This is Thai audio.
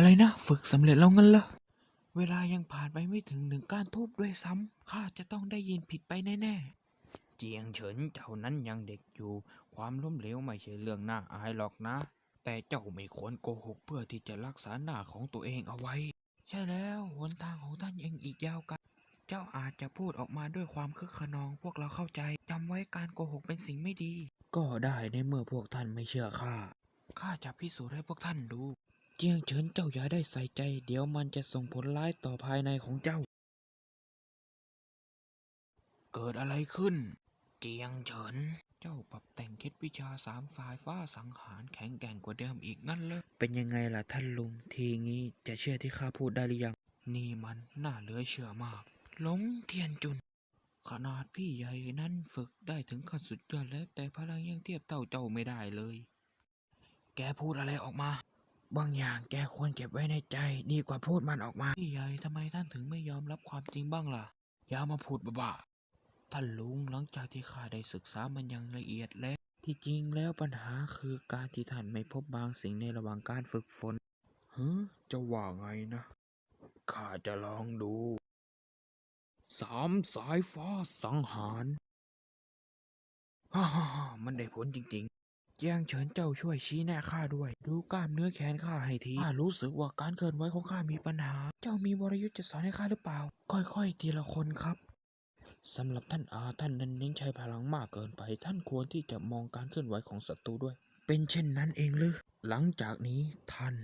อะไรนะ ฝึกสำเร็จแล้วงั้นเหรอเวลายังผ่านไปไม่ถึงหนึ่งก้านทูบด้วยซ้ำข้าจะต้องได้ยินผิดไปแน่ๆ เจียงเฉินเจ้านั้นยังเด็กอยู่ ความล้มเหลวไม่ใช่เรื่องน่าอายหรอกนะ แต่เจ้าไม่ควรโกหกเพื่อที่จะรักษาหน้าของตัวเองเอาไว้ ใช่แล้วหนทางของท่านยังอีกยาวไกลเจ้าอาจจะพูดออกมาด้วยความคึกขนองพวกเราเข้าใจจำไว้การโกหกเป็นสิ่งไม่ดี ก็ได้ในเมื่อพวกท่านไม่เชื่อข้าข้าจะพิสูจน์ให้พวกท่านดู เจียงเฉินเจ้าอย่าได้ใส่ใจ เดี๋ยวมันจะส่งผลร้ายต่อภายในของเจ้า เกิดอะไรขึ้น เจียงเฉิน เจ้าปรับแต่งคิดวิชาสามฝ่ายฟ้าสังหารแข็งแกร่งกว่าเดิมอีกงั้นเลยเป็นยังไงล่ะท่านลุง ทีงี้จะเชื่อที่ข้าพูดได้หรือยัง นี่มันน่าเหลือเชื่อมากหลงเทียนจุน ขนาดพี่ใหญ่นั้นฝึกได้ถึงขั้นสุดยอดแล้ว แต่พลังยังเทียบเท่าเจ้าไม่ได้เลย แกพูดอะไรออกมา บางอย่างแกควรเก็บไว้ในใจ ดีกว่าพูดมันออกมาพี่ใหญ่ทำไมท่านถึงไม่ยอมรับความจริงบ้างล่ะ อย่ามาพูดบ้าๆท่านลุงหลังจากที่ข้าได้ศึกษามันอย่างละเอียดแล้ว ที่จริงแล้วปัญหาคือการที่ท่านไม่พบบางสิ่งในระหว่างการฝึกฝนเฮ้จะว่าไงนะข้าจะลองดูสามสายฟ้าสังหารฮ่าฮ่าฮ่ามันได้ผลจริง ๆแจ้งเฉินเจ้าช่วยชี้แนะข้าด้วย ดูกล้ามเนื้อแขนข้าให้ทีข้ารู้สึกว่าการเคลื่อนไหวของข้ามีปัญหา เจ้ามีวรยุทธ์จะสอนให้ข้าหรือเปล่า ค่อยๆ ทีละคนครับสำหรับท่านอาท่านนั้นเน้นใช้พลังมากเกินไป ท่านควรที่จะมองการเคลื่อนไหวของศัตรูด้วย เป็นเช่นนั้นเองหรือหลังจากนี้ท่าน